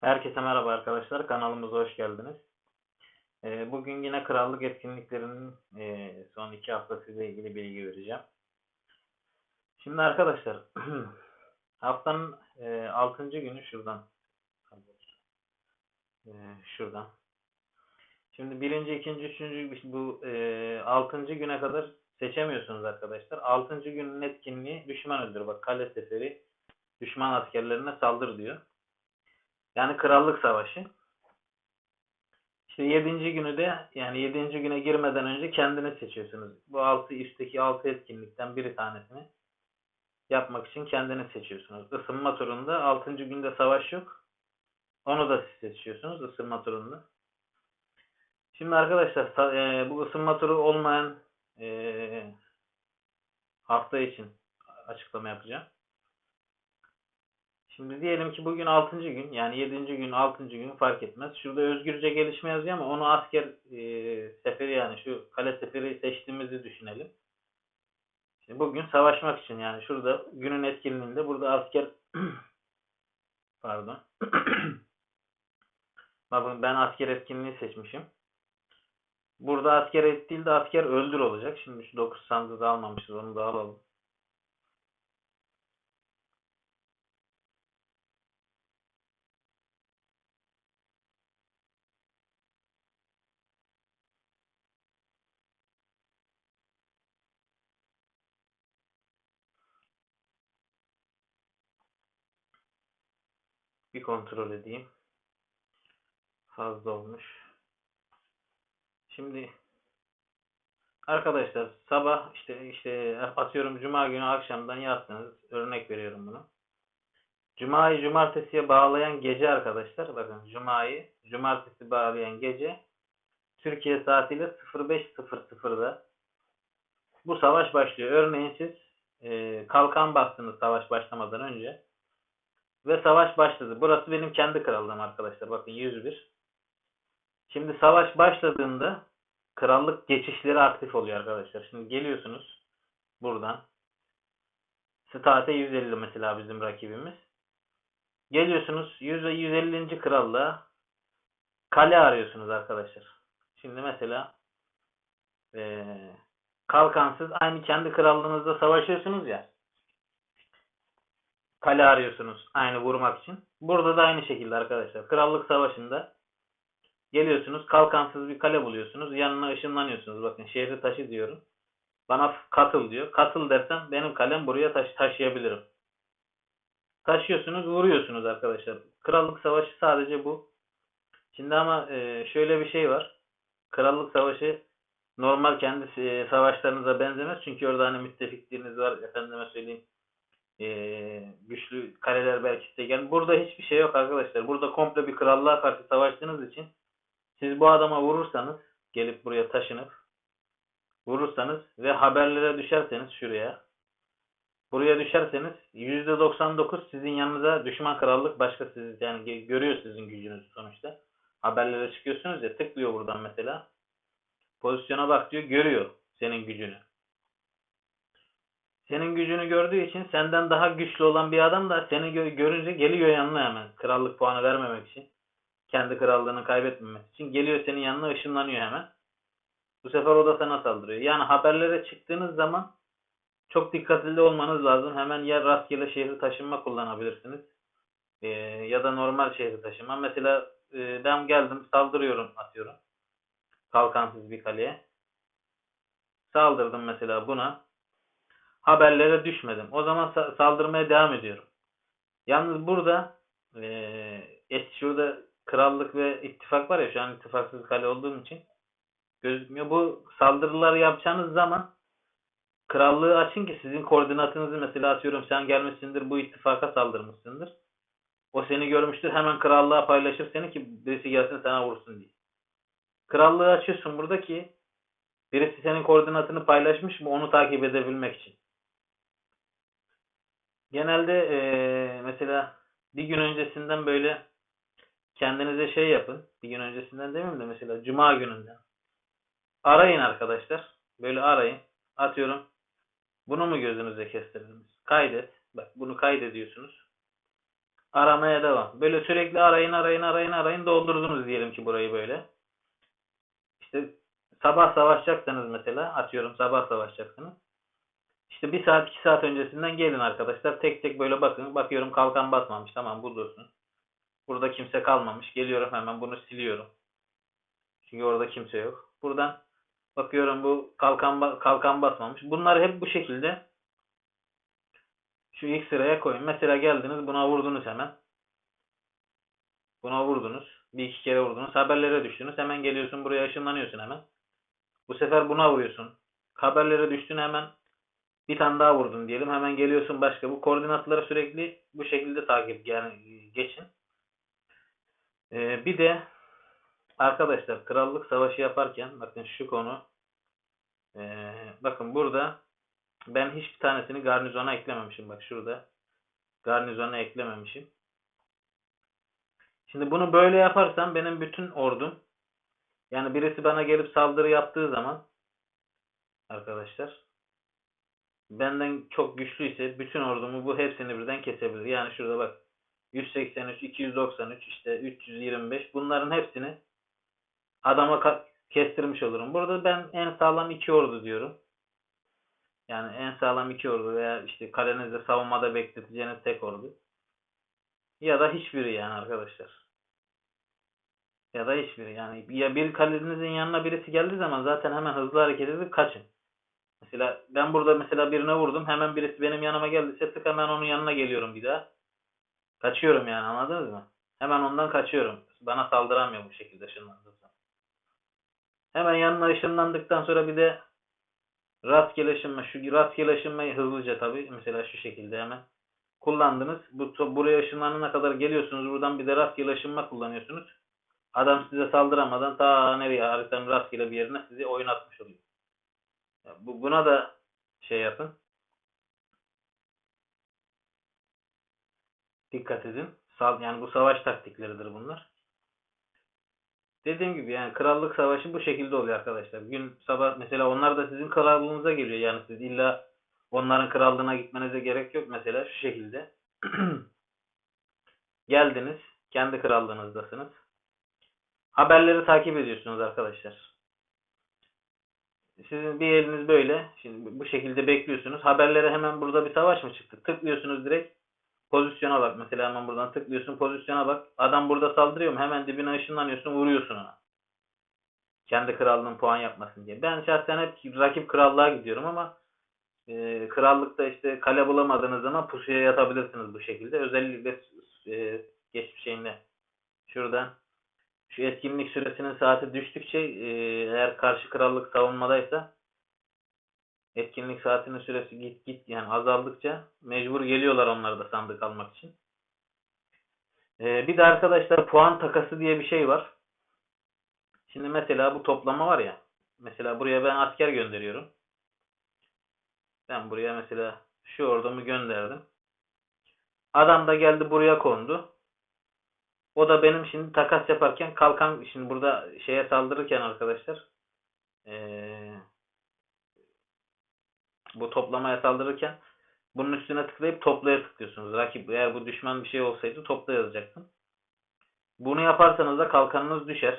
Herkese merhaba arkadaşlar. Kanalımıza hoş geldiniz. Ee, Bugün yine krallık etkinliklerinin e, son iki haftası ile ilgili bilgi vereceğim. Şimdi arkadaşlar haftanın 6. günü şuradan e, şuradan. Şimdi birinci, ikinci, üçüncü bu 6. güne kadar seçemiyorsunuz arkadaşlar. 6. günün etkinliği düşman öldür. Bak kale seferi düşman askerlerine saldır diyor. Yani krallık savaşı. İşte yedinci günü de yani yedinci güne girmeden önce kendiniz seçiyorsunuz. Bu altı üstteki altı etkinlikten bir tanesini yapmak için kendiniz seçiyorsunuz. Isınma turunda altıncı günde savaş yok. Onu da siz seçiyorsunuz ısınma turunda. Şimdi arkadaşlar e, bu ısınma turu olmayan e, hafta için açıklama yapacağım. Şimdi diyelim ki bugün 6. gün yani 7. gün 6. gün fark etmez. Şurada özgürce gelişme yazıyor ama onu asker e, seferi yani şu kale seferi seçtiğimizi düşünelim. Şimdi bugün savaşmak için yani şurada günün etkinliğinde burada asker pardon bakın ben asker etkinliği seçmişim. Burada asker et değil de asker öldür olacak. Şimdi şu 9 sandığı da almamışız onu da alalım. Bir kontrol edeyim. Fazla olmuş. Şimdi arkadaşlar sabah işte işte atıyorum cuma günü akşamdan yattınız. Örnek veriyorum bunu. Cuma'yı cumartesiye bağlayan gece arkadaşlar bakın Cuma'yı cumartesi bağlayan gece Türkiye saatiyle 05.00'da bu savaş başlıyor. Örneğin siz e, kalkan bastınız savaş başlamadan önce. Ve savaş başladı. Burası benim kendi krallığım arkadaşlar. Bakın 101. Şimdi savaş başladığında krallık geçişleri aktif oluyor arkadaşlar. Şimdi geliyorsunuz buradan. State 150 mesela bizim rakibimiz. Geliyorsunuz 100 ve 150. krallığa kale arıyorsunuz arkadaşlar. Şimdi mesela ee, kalkansız aynı kendi krallığınızda savaşıyorsunuz ya kale arıyorsunuz aynı vurmak için. Burada da aynı şekilde arkadaşlar. Krallık Savaşı'nda geliyorsunuz kalkansız bir kale buluyorsunuz. Yanına ışınlanıyorsunuz. Bakın şehri taşı diyorum. Bana katıl diyor. Katıl dersem benim kalem buraya taş taşıyabilirim. Taşıyorsunuz vuruyorsunuz arkadaşlar. Krallık Savaşı sadece bu. Şimdi ama e, şöyle bir şey var. Krallık Savaşı normal kendi e, savaşlarınıza benzemez. Çünkü orada hani müttefikleriniz var. Efendime söyleyeyim e, güçlü kareler belki size gel. Burada hiçbir şey yok arkadaşlar. Burada komple bir krallığa karşı savaştığınız için siz bu adama vurursanız gelip buraya taşınıp vurursanız ve haberlere düşerseniz şuraya buraya düşerseniz %99 sizin yanınıza düşman krallık başka siz yani görüyor sizin gücünüzü sonuçta. Haberlere çıkıyorsunuz ya tıklıyor buradan mesela. Pozisyona bak diyor görüyor senin gücünü. Senin gücünü gördüğü için senden daha güçlü olan bir adam da seni gö görünce geliyor yanına hemen. Krallık puanı vermemek için. Kendi krallığını kaybetmemek için. Geliyor senin yanına ışınlanıyor hemen. Bu sefer o da sana saldırıyor. Yani haberlere çıktığınız zaman çok dikkatli olmanız lazım. Hemen ya rastgele şehri taşınma kullanabilirsiniz. Ee, ya da normal şehri taşınma. Mesela e, ben geldim saldırıyorum atıyorum. Kalkansız bir kaleye. Saldırdım mesela buna haberlere düşmedim. O zaman saldırmaya devam ediyorum. Yalnız burada e, şurada krallık ve ittifak var ya şu an ittifaksız kale olduğum için gözükmüyor. Bu saldırıları yapacağınız zaman krallığı açın ki sizin koordinatınızı mesela atıyorum sen gelmişsindir bu ittifaka saldırmışsındır. O seni görmüştür hemen krallığa paylaşır seni ki birisi gelsin sana vursun diye. Krallığı açıyorsun burada ki birisi senin koordinatını paylaşmış mı onu takip edebilmek için. Genelde e, mesela bir gün öncesinden böyle kendinize şey yapın. Bir gün öncesinden demeyeyim de mesela cuma gününden. Arayın arkadaşlar. Böyle arayın. Atıyorum. Bunu mu gözünüze kestirdiniz? Kaydet. Bak bunu kaydediyorsunuz. Aramaya devam. Böyle sürekli arayın arayın arayın arayın doldurdunuz diyelim ki burayı böyle. İşte sabah savaşacaksanız mesela atıyorum sabah savaşacaksınız. İşte bir saat iki saat öncesinden gelin arkadaşlar. Tek tek böyle bakın. Bakıyorum kalkan basmamış. Tamam bu dursun. Burada kimse kalmamış. Geliyorum hemen bunu siliyorum. Çünkü orada kimse yok. Buradan bakıyorum bu kalkan kalkan basmamış. Bunları hep bu şekilde şu ilk sıraya koyun. Mesela geldiniz buna vurdunuz hemen. Buna vurdunuz. Bir iki kere vurdunuz. Haberlere düştünüz. Hemen geliyorsun buraya ışınlanıyorsun hemen. Bu sefer buna vuruyorsun. Haberlere düştün hemen bir tane daha vurdun diyelim. Hemen geliyorsun başka. Bu koordinatları sürekli bu şekilde takip yani geçin. Ee, bir de arkadaşlar krallık savaşı yaparken bakın şu konu ee, bakın burada ben hiçbir tanesini garnizona eklememişim. Bak şurada garnizona eklememişim. Şimdi bunu böyle yaparsam benim bütün ordum yani birisi bana gelip saldırı yaptığı zaman arkadaşlar benden çok güçlüyse bütün ordumu bu hepsini birden kesebilir. Yani şurada bak 183, 293, işte 325 bunların hepsini adama kestirmiş olurum. Burada ben en sağlam iki ordu diyorum. Yani en sağlam iki ordu veya işte kalenizde savunmada bekleteceğiniz tek ordu. Ya da hiçbiri yani arkadaşlar. Ya da hiçbiri yani. Ya bir kalenizin yanına birisi geldiği zaman zaten hemen hızlı hareket edip kaçın. Mesela ben burada mesela birine vurdum. Hemen birisi benim yanıma geldiyse tık hemen onun yanına geliyorum bir daha. Kaçıyorum yani anladınız mı? Hemen ondan kaçıyorum. Bana saldıramıyor bu şekilde ışınlandıysa. Hemen yanına ışınlandıktan sonra bir de rastgele ışınma. Şu rastgele ışınmayı hızlıca tabii. Mesela şu şekilde hemen kullandınız. Bu, buraya ışınlanana kadar geliyorsunuz. Buradan bir de rastgele ışınma kullanıyorsunuz. Adam size saldıramadan ta nereye haritanın rastgele bir yerine sizi oyun atmış oluyor. Bu, buna da şey yapın. Dikkat edin. Yani bu savaş taktikleridir bunlar. Dediğim gibi yani krallık savaşı bu şekilde oluyor arkadaşlar. Gün sabah mesela onlar da sizin krallığınıza geliyor. Yani siz illa onların krallığına gitmenize gerek yok. Mesela şu şekilde. Geldiniz. Kendi krallığınızdasınız. Haberleri takip ediyorsunuz arkadaşlar. Sizin bir eliniz böyle. Şimdi bu şekilde bekliyorsunuz. Haberlere hemen burada bir savaş mı çıktı? Tıklıyorsunuz direkt. Pozisyona bak. Mesela hemen buradan tıklıyorsun. Pozisyona bak. Adam burada saldırıyor mu? Hemen dibine ışınlanıyorsun. Vuruyorsun ona. Kendi krallığın puan yapmasın diye. Ben şahsen hep rakip krallığa gidiyorum ama e, krallıkta işte kale bulamadığınız zaman pusuya yatabilirsiniz bu şekilde. Özellikle e, geçmiş şeyinde şuradan şu etkinlik süresinin saati düştükçe e, eğer karşı krallık savunmadaysa etkinlik saatinin süresi git git yani azaldıkça mecbur geliyorlar onlar da sandık almak için. E, bir de arkadaşlar puan takası diye bir şey var. Şimdi mesela bu toplama var ya. Mesela buraya ben asker gönderiyorum. Ben buraya mesela şu ordumu gönderdim. Adam da geldi buraya kondu. O da benim şimdi takas yaparken kalkan şimdi burada şeye saldırırken arkadaşlar ee, bu toplamaya saldırırken bunun üstüne tıklayıp toplaya tıklıyorsunuz. Rakip eğer bu düşman bir şey olsaydı topla yazacaktım. Bunu yaparsanız da kalkanınız düşer.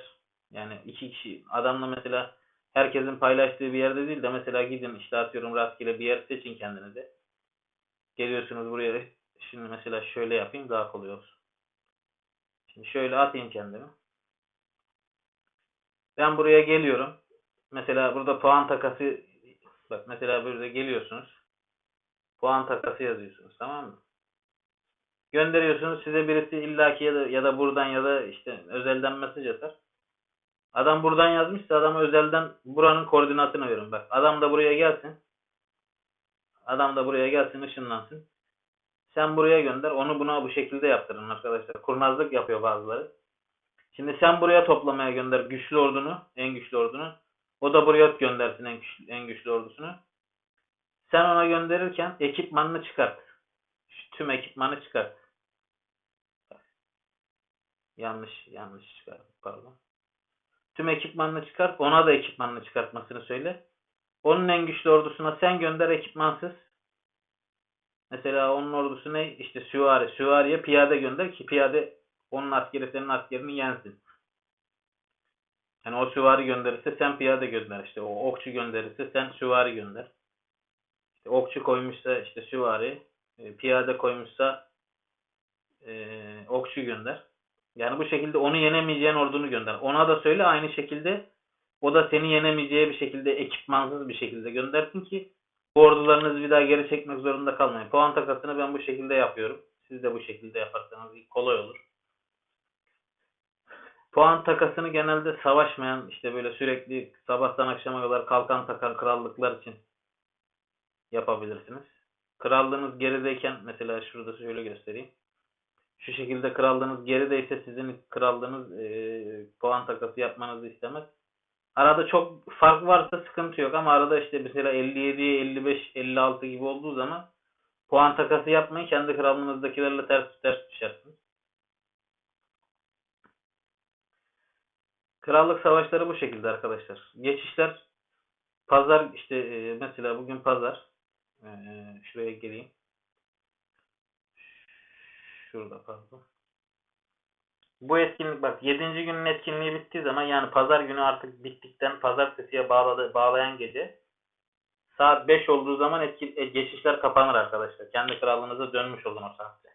Yani iki kişi adamla mesela herkesin paylaştığı bir yerde değil de mesela gidin işte atıyorum rastgele bir yer seçin kendinize. Geliyorsunuz buraya. Şimdi mesela şöyle yapayım daha kolay olsun. Şimdi şöyle atayım kendimi. Ben buraya geliyorum. Mesela burada puan takası bak mesela burada geliyorsunuz. Puan takası yazıyorsunuz tamam mı? Gönderiyorsunuz size birisi illaki ya da, ya da buradan ya da işte özelden mesaj atar. Adam buradan yazmışsa adama özelden buranın koordinatını verin. Bak adam da buraya gelsin. Adam da buraya gelsin ışınlansın. Sen buraya gönder. Onu buna bu şekilde yaptırın arkadaşlar. Kurnazlık yapıyor bazıları. Şimdi sen buraya toplamaya gönder güçlü ordunu. En güçlü ordunu. O da buraya göndersin en güçlü, en güçlü ordusunu. Sen ona gönderirken ekipmanını çıkart. Şu tüm ekipmanı çıkart. Yanlış yanlış çıkart. Pardon. Tüm ekipmanını çıkart. Ona da ekipmanını çıkartmasını söyle. Onun en güçlü ordusuna sen gönder ekipmansız. Mesela onun ordusu ne? İşte süvari. Süvariye piyade gönder ki piyade onun askeri senin askerini yensin. Yani o süvari gönderirse sen piyade gönder. İşte o okçu gönderirse sen süvari gönder. İşte okçu koymuşsa işte süvari, e, piyade koymuşsa e, okçu gönder. Yani bu şekilde onu yenemeyeceğin ordunu gönder. Ona da söyle aynı şekilde o da seni yenemeyeceği bir şekilde ekipmansız bir şekilde göndersin ki bu ordularınızı bir daha geri çekmek zorunda kalmayın. Puan takasını ben bu şekilde yapıyorum. Siz de bu şekilde yaparsanız kolay olur. Puan takasını genelde savaşmayan işte böyle sürekli sabahtan akşama kadar kalkan takan krallıklar için yapabilirsiniz. Krallığınız gerideyken mesela şurada şöyle göstereyim. Şu şekilde krallığınız gerideyse sizin krallığınız e, puan takası yapmanızı istemez. Arada çok fark varsa sıkıntı yok ama arada işte mesela 57'ye 55, 56 gibi olduğu zaman puan takası yapmayın. Kendi krallığınızdakilerle ters ters düşersiniz. Krallık savaşları bu şekilde arkadaşlar. Geçişler pazar işte e, mesela bugün pazar. E, şuraya geleyim. Şurada pardon. Bu etkinlik bak 7. günün etkinliği bittiği zaman yani pazar günü artık bittikten pazartesiye bağladı, bağlayan gece saat 5 olduğu zaman etki, e, geçişler kapanır arkadaşlar. Kendi krallığınıza dönmüş olun o saatte.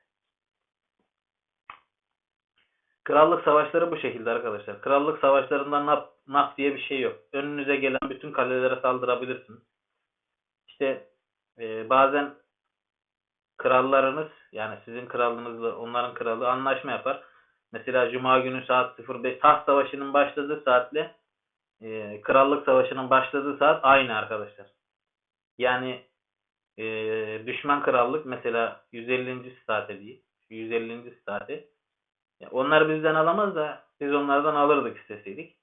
Krallık savaşları bu şekilde arkadaşlar. Krallık savaşlarında naf, naf diye bir şey yok. Önünüze gelen bütün kalelere saldırabilirsiniz. İşte e, bazen krallarınız yani sizin krallığınızla onların kralı anlaşma yapar. Mesela Cuma günü saat 05 taht savaşının başladığı saatle e, krallık savaşının başladığı saat aynı arkadaşlar. Yani e, düşman krallık mesela 150. saate değil. 150. saate. Onlar bizden alamaz da biz onlardan alırdık isteseydik.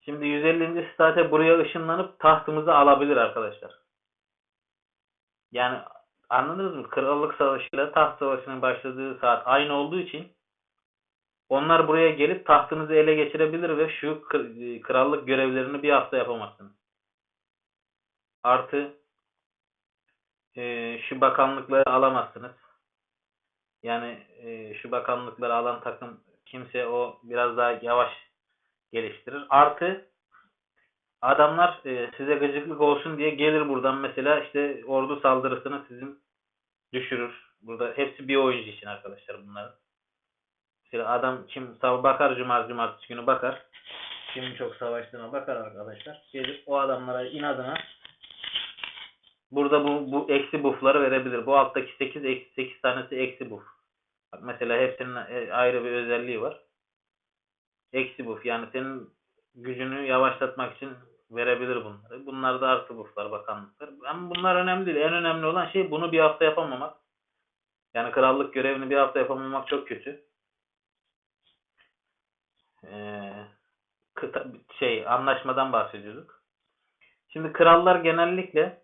Şimdi 150. saate buraya ışınlanıp tahtımızı alabilir arkadaşlar. Yani anladınız mı? Krallık savaşıyla taht savaşının başladığı saat aynı olduğu için onlar buraya gelip tahtınızı ele geçirebilir ve şu krallık görevlerini bir hafta yapamazsınız. Artı e, şu bakanlıkları alamazsınız. Yani e, şu bakanlıkları alan takım kimse o biraz daha yavaş geliştirir. Artı adamlar e, size gıcıklık olsun diye gelir buradan mesela işte ordu saldırısını sizin düşürür. Burada hepsi bir oyuncu için arkadaşlar bunların. Adam kim bakar cumartesi cumartesi günü bakar. Kimin çok savaştığına bakar arkadaşlar. Gelip o adamlara inadına burada bu, bu eksi buff'ları verebilir. Bu alttaki 8 eksi 8 tanesi eksi buff. Bak mesela hepsinin e, ayrı bir özelliği var. Eksi buff yani senin gücünü yavaşlatmak için verebilir bunları. Bunlar da artı buff'lar bakanlıklar. Ama bunlar önemli değil. En önemli olan şey bunu bir hafta yapamamak. Yani krallık görevini bir hafta yapamamak çok kötü. Ee, kıta, şey anlaşmadan bahsediyorduk. Şimdi krallar genellikle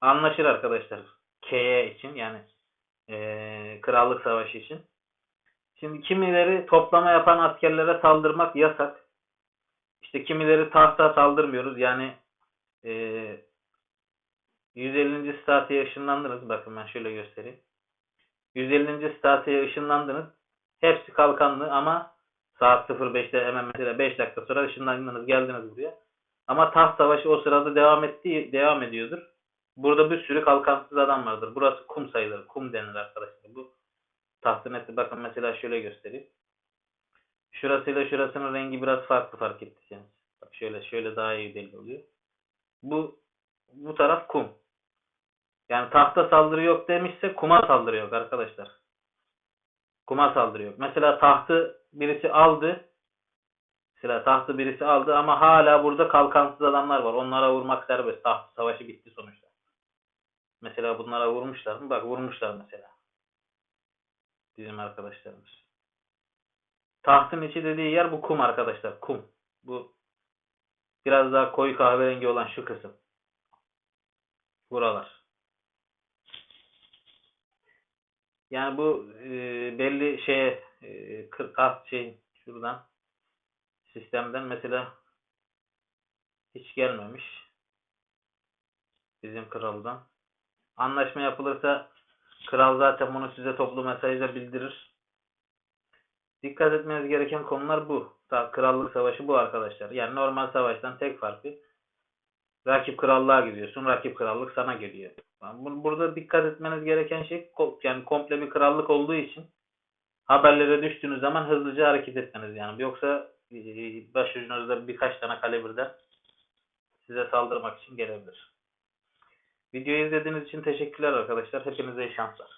anlaşır arkadaşlar. K'ye için yani e, krallık savaşı için. Şimdi kimileri toplama yapan askerlere saldırmak yasak. İşte kimileri tahta saldırmıyoruz. Yani e, 150. statüye ışınlandınız. Bakın ben şöyle göstereyim. 150. statüye ışınlandınız. Hepsi kalkanlı ama saat 05'te hemen mesela 5 dakika sonra ışınlandınız geldiniz buraya. Ama taht savaşı o sırada devam etti, devam ediyordur. Burada bir sürü kalkansız adam vardır. Burası kum sayılır. Kum denir arkadaşlar. Bu tahtın eti bakın mesela şöyle göstereyim. Şurasıyla şurasının rengi biraz farklı fark ettiyseniz. Bak şöyle şöyle daha iyi belli oluyor. Bu bu taraf kum. Yani tahta saldırı yok demişse kuma saldırı yok arkadaşlar. Kuma saldırı yok. Mesela tahtı birisi aldı. Mesela tahtı birisi aldı ama hala burada kalkansız adamlar var. Onlara vurmak serbest. Taht savaşı bitti sonuçta. Mesela bunlara vurmuşlar mı? Bak vurmuşlar mesela. Bizim arkadaşlarımız. Tahtın içi dediği yer bu kum arkadaşlar. Kum. Bu biraz daha koyu kahverengi olan şu kısım. Buralar. Yani bu e, belli şeye e, kırk şey şuradan sistemden mesela hiç gelmemiş. Bizim kraldan. Anlaşma yapılırsa Kral zaten bunu size toplu mesajla bildirir. Dikkat etmeniz gereken konular bu. Ta krallık savaşı bu arkadaşlar. Yani normal savaştan tek farkı rakip krallığa gidiyorsun. Rakip krallık sana geliyor. Burada dikkat etmeniz gereken şey yani komple bir krallık olduğu için haberlere düştüğünüz zaman hızlıca hareket etmeniz yani. Yoksa e, başucunuzda birkaç tane kale birden size saldırmak için gelebilir. Videoyu izlediğiniz için teşekkürler arkadaşlar. Hepinize iyi şanslar.